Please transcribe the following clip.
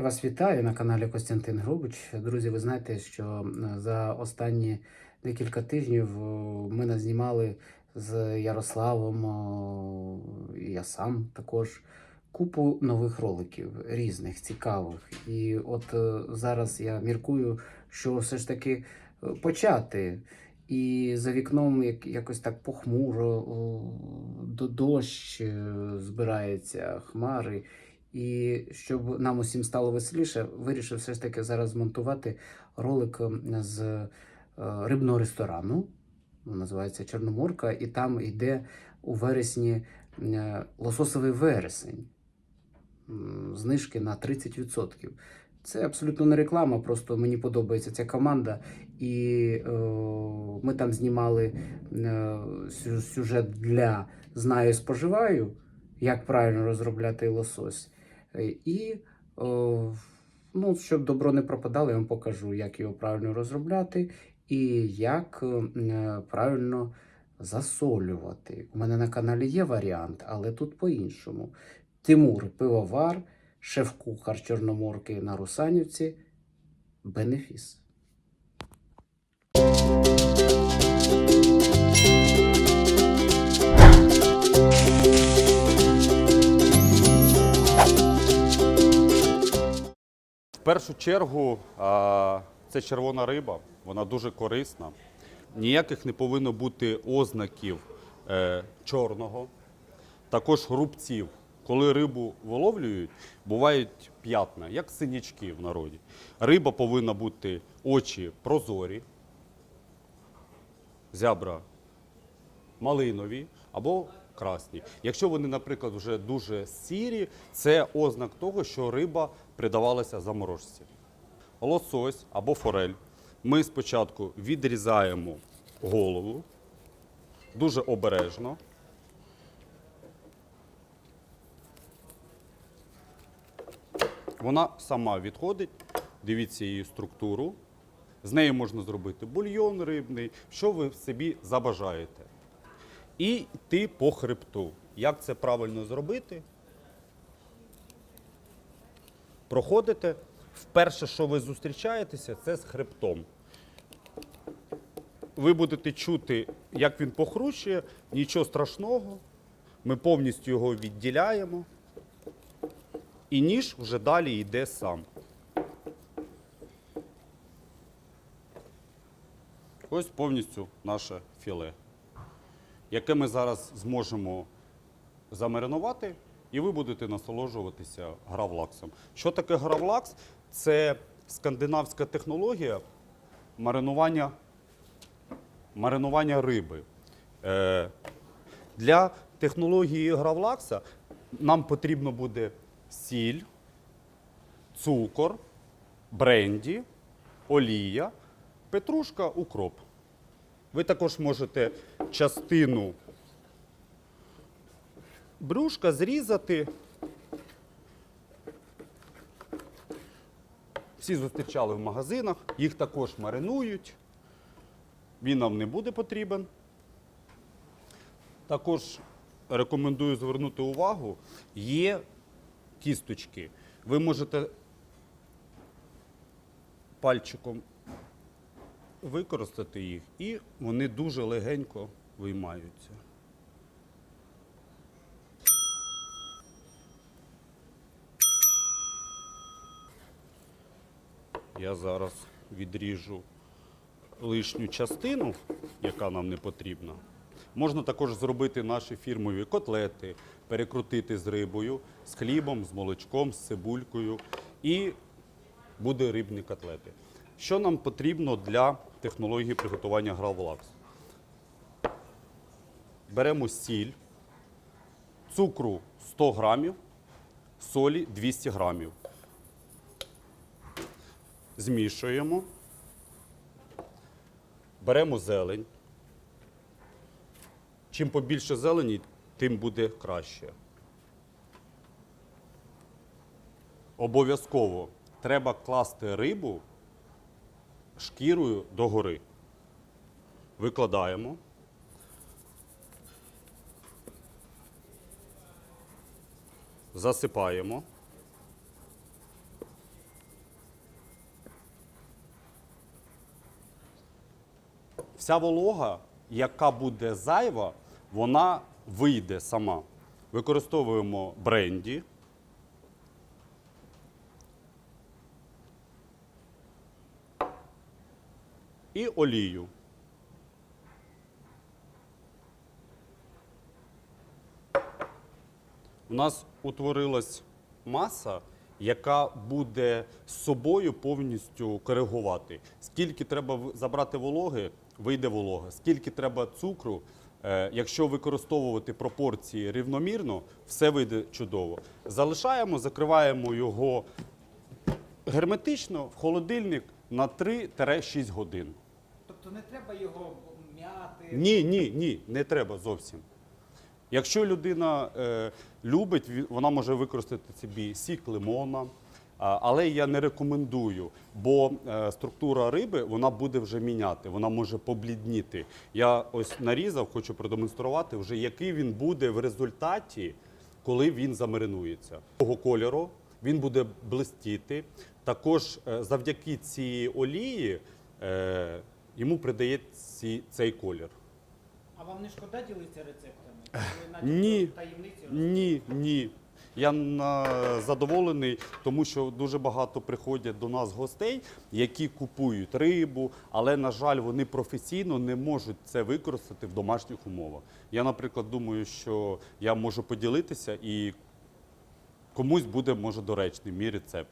Я вас вітаю на каналі Костянтин Грубич. Друзі, ви знаєте, що за останні декілька тижнів ми назнімали з Ярославом, і я сам також, купу нових роликів різних, цікавих. І от е, зараз я міркую, що все ж таки е, почати. І за вікном як, якось так похмуро, до дощ е, збирається, хмари. І щоб нам усім стало веселіше, вирішив все ж таки зараз змонтувати ролик ем, з е, рибного ресторану. Ну, Називається Чорноморка, і там йде у вересні е, лососовий вересень. Знижки на 30%. Це абсолютно не реклама, просто мені подобається ця команда. І е, ми там знімали е, сюжет для Знаю, споживаю, як правильно розробляти лосось. Е, І ну, щоб добро не пропадало, я вам покажу, як його правильно розробляти і як е, правильно засолювати. У мене на каналі є варіант, але тут по-іншому. Тимур пивовар, шеф-кухар Чорноморки на Русанівці. Бенефіс. В першу чергу це червона риба, вона дуже корисна. Ніяких не повинно бути ознаків е, чорного, також грубців. Коли рибу виловлюють, бувають п'ятна, як синячки в народі. Риба повинна бути очі прозорі, зябра малинові або красні. Якщо вони, наприклад, вже дуже сірі, це ознак того, що риба придавалася заморожці. Лосось або форель. Ми спочатку відрізаємо голову дуже обережно. Вона сама відходить, дивіться її структуру. З нею можна зробити бульйон рибний, що ви собі забажаєте. І йти по хребту. Як це правильно зробити? Проходите. Вперше, що ви зустрічаєтеся, це з хребтом. Ви будете чути, як він похрущує, нічого страшного. Ми повністю його відділяємо. І ніж вже далі йде сам. Ось повністю наше філе, яке ми зараз зможемо замаринувати, і ви будете насолоджуватися гравлаксом. Що таке гравлакс? Це скандинавська технологія маринування, маринування риби. Е, для технології гравлакса нам потрібно буде сіль, цукор, бренді, олія, петрушка, укроп. Ви також можете частину брюшка зрізати. Всі зустрічали в магазинах, їх також маринують. Він нам не буде потрібен. Також рекомендую звернути увагу, є кісточки. Ви можете пальчиком використати їх, і вони дуже легенько виймаються. Я зараз відріжу лишню частину, яка нам не потрібна. Можна також зробити наші фірмові котлети, перекрутити з рибою, з хлібом, з молочком, з цибулькою. І буде рибні котлети. Що нам потрібно для технології приготування гравлакс? Беремо сіль, цукру 100 грамів, солі 200 грамів. Змішуємо. Беремо зелень. Чим побільше зелені, тим буде краще. Обов'язково треба класти рибу шкірою догори. Викладаємо. засипаємо. Вся волога, яка буде зайва, вона вийде сама. Використовуємо бренді. І олію. У нас утворилась маса, яка буде з собою повністю коригувати. Скільки треба забрати вологи, вийде волога. Скільки треба цукру, е, якщо використовувати пропорції рівномірно, все вийде чудово. Залишаємо, закриваємо його герметично в холодильник на 3-6 годин. Тобто не треба його м'яти. Ні, ні, ні, не треба зовсім. Якщо людина е, любить, вона може використати собі сік лимона, але я не рекомендую, бо е, структура риби вона буде вже міняти, вона може поблідніти. Я ось нарізав, хочу продемонструвати, вже який він буде в результаті, коли він замаринується. Того кольору він буде блистіти. Також е, завдяки цій олії е, йому придає ці, цей колір. Вам не шкода ділитися рецептами? Ви Ні. таємниці Ні, ні. Я задоволений, тому що дуже багато приходять до нас гостей, які купують рибу, але, на жаль, вони професійно не можуть це використати в домашніх умовах. Я, наприклад, думаю, що я можу поділитися і комусь буде може доречний мій рецепт.